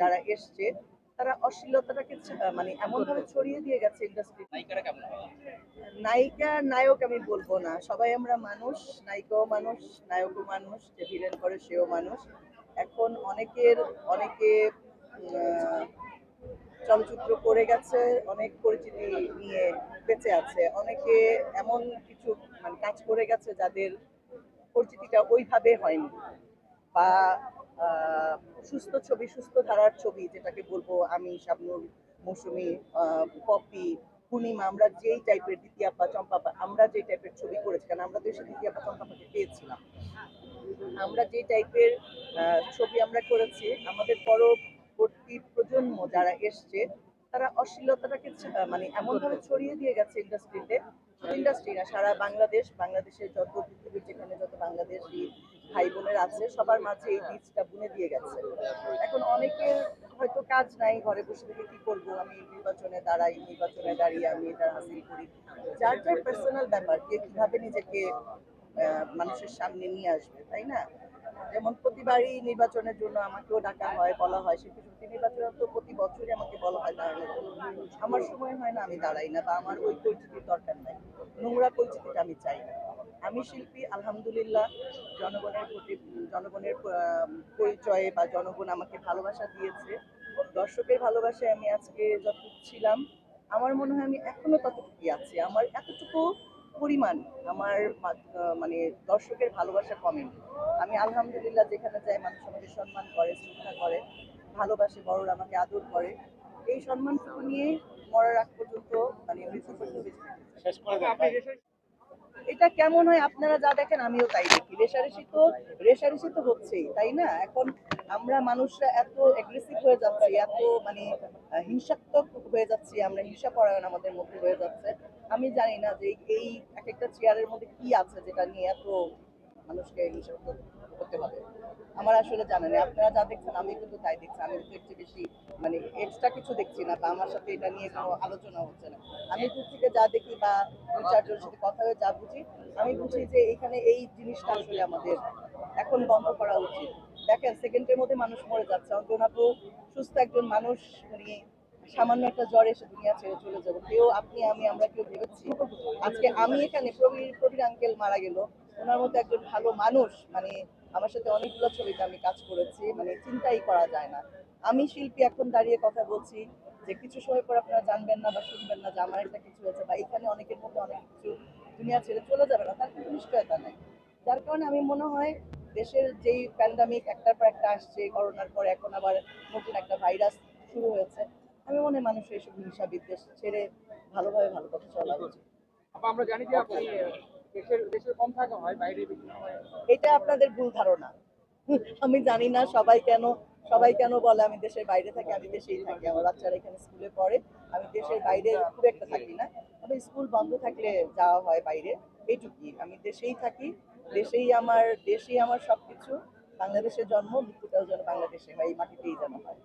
যারা এসছে তারা অশ্লীলতাটাকে মানে এমন ভাবে ছড়িয়ে দিয়ে গেছে ইন্ডাস্ট্রি? নায়িকা নায়ক আমি বলব না। সবাই আমরা মানুষ নায়িকাও মানুষ নায়কও মানুষ যে ভিলেন করে সেও মানুষ। এখন অনেকের অনেকে চলচ্চিত্র করে গেছে অনেক পরিচিতি নিয়ে বেঁচে আছে। অনেকে এমন কিছু মানে কাজ করে গেছে যাদের পরিচিতিটা ওইভাবে হয়নি। বা সুস্থ ছবি, সুস্থ ধারার ছবি যেটাকে বলব আমি, শাবনুর, মৌসুমি পপি, পূর্ণিমা, আমরা যেই টাইপের দ্বিতীয়াপা চম্পাপা আমরা যে টাইপের ছবি করেছি, কারণ আমরা তো এসে দ্বিতীয়াপা চম্পাপাকে পেয়েছিলাম। আমরা যে টাইপের ছবি আমরা করেছি, আমাদের পরবর্তী প্রজন্ম যারা এসছে, তারা অশ্লীলতাটাকে মানে এমনভাবে ছড়িয়ে দিয়ে গেছে ইন্ডাস্ট্রিতে ইন্ডাস্ট্রি না সারা বাংলাদেশ, বাংলাদেশের যত পৃথিবীর যেখানে যত বাংলাদেশি ভাই বোনের আছে, সবার মাঝে এই বীজটা বুনে দিয়ে গেছে। এখন অনেকের হয়তো কাজ নাই, ঘরে বসে থেকে কি করব? আমি নির্বাচনে দাঁড়াই নির্বাচনে দাঁড়িয়ে আমি এটা হাসিল করি। যার যার পার্সোনাল ব্যাপার, কে কীভাবে নিজেকে মানুষের সামনে নিয়ে আসবে, তাই না? যেমন প্রতিবারই নির্বাচনের জন্য আমাকেও ডাকা হয়, বলা হয় সমিতি নির্বাচনে তো প্রতি বছরই আমাকে বলা হয় দাঁড়ানোর আমার সময় হয় না আমি দাঁড়াই না, বা আমার ওই পরিচিতির দরকার নাই। নোংরা পরিচিতিটা আমি চাই না। আমি শিল্পী, আলহামদুলিল্লাহ, জনগণের প্রতি, জনগণের পরিচয়ে বা জনগণ আমাকে ভালোবাসা দিয়েছে। দর্শকের ভালোবাসায় আমি আজকে যতটুকু ছিলাম, আমার মনে হয় আমি এখনও ততটুকুই আছি। আমার এতটুকু পরিমাণ আমার মানে দর্শকের ভালোবাসা কমেনি। আমি আলহামদুলিল্লাহ যেখানে যাই, মানুষ আমাকে সম্মান করে, শ্রদ্ধা করে, ভালোবাসে, বড়রা আমাকে আদর করে। এই সম্মানটুকু নিয়ে মরার আগ পর্যন্ত মানে মৃত্যু পর্যন্ত এটা কেমন হয় আপনারা যা দেখেন আমিও তাই দেখি। রেশারেশি তো রেশারেশি তো হচ্ছেই, তাই না? এখন আমরা মানুষরা এত অ্যাগ্রেসিভ হয়ে যাচ্ছি, এত মানে হিংসাত্মক হয়ে যাচ্ছি, আমরা হিংসা পরায়ণ আমাদের মধ্যে হয়ে যাচ্ছে। আমি জানি না যে এই এক একটা চেয়ারের মধ্যে কি আছে যেটা নিয়ে এত মানুষকে হিংসাত্মক করতে হবে। আমার আসলে জানা নেই। আপনারা যা দেখছেন, আমি কিন্তু তাই দেখছি। আমি একটু বেশি মানে এক্সট্রা কিছু দেখছি না বা আমার সাথে এটা নিয়ে কোনো আলোচনা হচ্ছে না। আমি দূর থেকে যা দেখি বা দু চারজনের সাথে কথা হয়ে যা বুঝি, আমি বুঝি যে এখানে এই জিনিসটা আসলে আমাদের এখন বন্ধ করা উচিত। দেখেন সেকেন্ডের মধ্যে মানুষ মরে যাচ্ছে। অন্তত আপু সুস্থ একজন মানুষ উনি সামান্য একটা জ্বর এসে দুনিয়া ছেড়ে চলে যাব। কেউ আপনি, আমি, আমরা কেউ ভেবেছি, আজকে আমি এখানে প্রবীর প্রবীর আঙ্কেল মারা গেল। ওনার মতো একজন ভালো মানুষ মানে আমার সাথে অনেকগুলো ছবিতে আমি কাজ করেছি মানে চিন্তাই করা যায় না। আমি শিল্পী এখন দাঁড়িয়ে কথা বলছি যে কিছু সময় পর আপনারা জানবেন না বা শুনবেন না যে আমার একটা কিছু হয়েছে বা এখানে অনেকের মধ্যে অনেক কিছু দুনিয়া ছেড়ে চলে যাবে না, তার কিন্তু নিশ্চয়তা নাই। যার কারণে আমি মনে হয় দেশের যেই প্যান্ডামিক একটার পর একটা আসছে, করোনার পর এখন আবার নতুন একটা ভাইরাস শুরু হয়েছে, আমি মনে হয় মানুষের এইসব হিংসা বিদ্বেষ ছেড়ে ভালোভাবে ভালো কথা চলা উচিত। আমরা জানি যে আপনি এটা আপনাদের ভুল ধারণা। আমি জানি না সবাই কেন সবাই কেন বলে আমি দেশের বাইরে থাকি, আমি দেশেই থাকি। আমার বাচ্চারা এখানে স্কুলে পড়ে। আমি দেশের বাইরে খুব একটা থাকি না। তবে স্কুল বন্ধ থাকলে যাওয়া হয় বাইরে। এইটুকুই। আমি দেশেই থাকি, দেশেই আমার দেশেই আমার সবকিছু। বাংলাদেশের জন্ম, মৃত্যুটাও যেন বাংলাদেশে হয়, এই মাটিতেই যেন হয়।